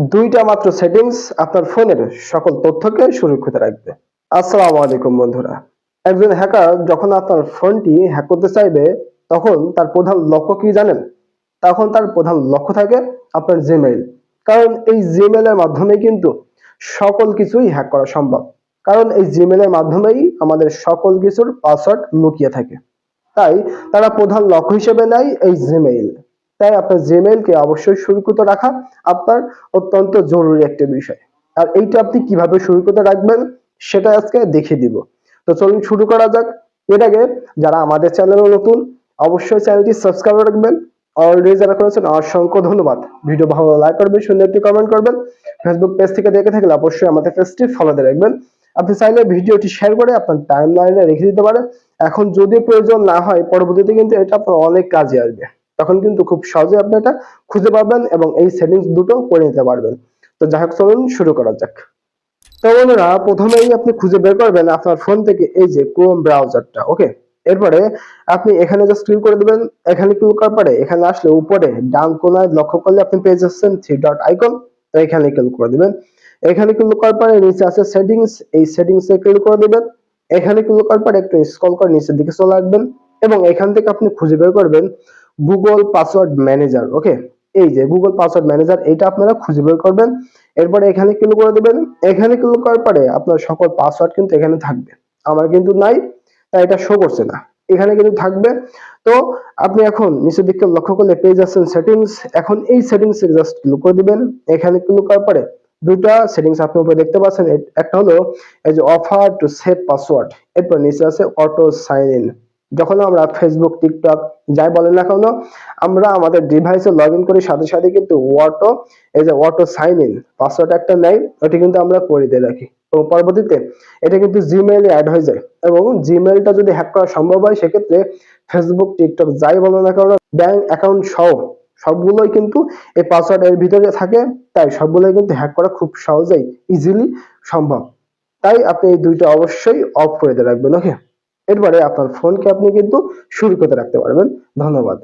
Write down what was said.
দুইটা মাত্র সেটিংস আপনার ফোনের সকল তথ্যকে সুরক্ষিত রাখবে। আসসালামু আলাইকুম বন্ধুরা। একজন হ্যাকার যখন আপনার ফোনটি হ্যাক করতে চাইবে, তখন তার প্রধান লক্ষ্য কি জানেন? তখন তার প্রধান লক্ষ্য থাকে আপনার জিমেইল কারণ এই জিমেইলের মাধ্যমে কিন্তু সকল কিছুই হ্যাক করা সম্ভব। কারণ এই জিমেইলের মাধ্যমেই আমাদের সকল কিছুর পাসওয়ার্ড লুকিয়ে থাকে। তাই তারা প্রধান লক্ষ্য হিসেবে নেয় এই জিমেইল তাই আপনার জিমেইলকে অবশ্যই সুরক্ষিত রাখা আপনার অত্যন্ত জরুরি একটা বিষয়। আর এইটা আপনি কীভাবে সুরক্ষিত রাখবেন সেটা আজকে দেখিয়ে দিব। তো চলুন শুরু করা যাক। এর আগে যারা আমাদের চ্যানেলে নতুন, অবশ্যই চ্যানেলটি সাবস্ক্রাইব রাখবেন। অলরেডি যারা করেছেন, অসংখ্য ধন্যবাদ। ভিডিও ভালো লাইক করবেন, সুন্দর একটি কমেন্ট করবেন। ফেসবুক পেজ থেকে দেখে থাকলে অবশ্যই আমাদের পেজটি ফলো দিয়ে রাখবেন। আপনি চাইলে ভিডিওটি শেয়ার করে আপনার টাইম লাইনে রেখে দিতে পারেন। এখন যদি প্রয়োজন না হয়, পরবর্তীতে কিন্তু এটা আপনার অনেক কাজে আসবে। তখন কিন্তু খুব সহজে আপনি এটা খুঁজে পাবেন এবং এই সেটিংস দুটো করে নিতে পারবেন। তো যাই হোক, চলুন শুরু করা যাক। তো বন্ধুরা, প্রথমেই আপনি খুঁজে বের করবেন আপনার ফোন থেকে এই যে ক্রোম ব্রাউজারটা ওকে এরপরে আপনি এখানে জাস্ট ক্লিক করে দিবেন। এখানে ক্লিক করার পরে এখানে আসলে উপরে ডান কোনায় লক্ষ্য করলে আপনি পেয়ে যাচ্ছেন থ্রি ডট আইকন তো এখানে ক্লিক করে দিবেন। এখানে ক্লিক করার পরে নিচে আছে সেটিংস এই সেটিংস ক্লিক করে দিবেন। এখানে ক্লিক করার পরে একটু স্ক্রল করে নিচের দিকে চলে আসবেন। এবং এখান থেকে আপনি খুঁজে বের করবেন গুগল পাসওয়ার্ড ম্যানেজার ওকে এই যে গুগল পাসওয়ার্ড ম্যানেজার এটা আপনারা খুঁজে বের করবেন। এরপরে এখানে ক্লিক করে দিবেন। এখানে ক্লিক করার পরে আপনার সকল পাসওয়ার্ড কিন্তু এখানে থাকবে। আমার কিন্তু নাই, তাই এটা শো করছে না। এখানে কিন্তু থাকবে। তো আপনি এখন নিচের দিকে লক্ষ্য করলে পেয়ে যাচ্ছেন সেটিংস এখন এই সেটিংস জাস্ট ক্লিক করে দিবেন। এখানে ক্লিক করার পরে দুইটা সেটিংস আপনি উপরে দেখতে পাচ্ছেন। একটা হলো এই যে অফার টু সেভ পাসওয়ার্ড এরপর নিচে আছে অটো সাইন ইন যখন আমরা ফেসবুক টিকটক যাই বলেন না কেন, আমরা আমাদের ডিভাইসে লগ ইন করি সাথে সাথে কিন্তু অটো এই যে অটো সাইন ইন পাসওয়ার্ড একটা নেই, ওটি কিন্তু আমরা করে দিয়ে রাখি। এবং পরবর্তীতে এটা কিন্তু জিমেইলে অ্যাড হয়ে যায়। এবং জিমেইলটা যদি হ্যাক করা সম্ভব হয়, সেক্ষেত্রে ফেসবুক টিকটক যাই বলো না কেন ব্যাংক অ্যাকাউন্ট সহ সবগুলোই কিন্তু এই পাসওয়ার্ড এর ভিতরে থাকে। তাই সবগুলোই কিন্তু হ্যাক করা খুব সহজেই ইজিলি সম্ভব। তাই আপনি এই দুইটা অবশ্যই অফ করে দিয়ে রাখবেন ওকে এরপরে আপনার ফোনকে আপনি কিন্তু সুরক্ষিত রাখতে পারবেন। ধন্যবাদ।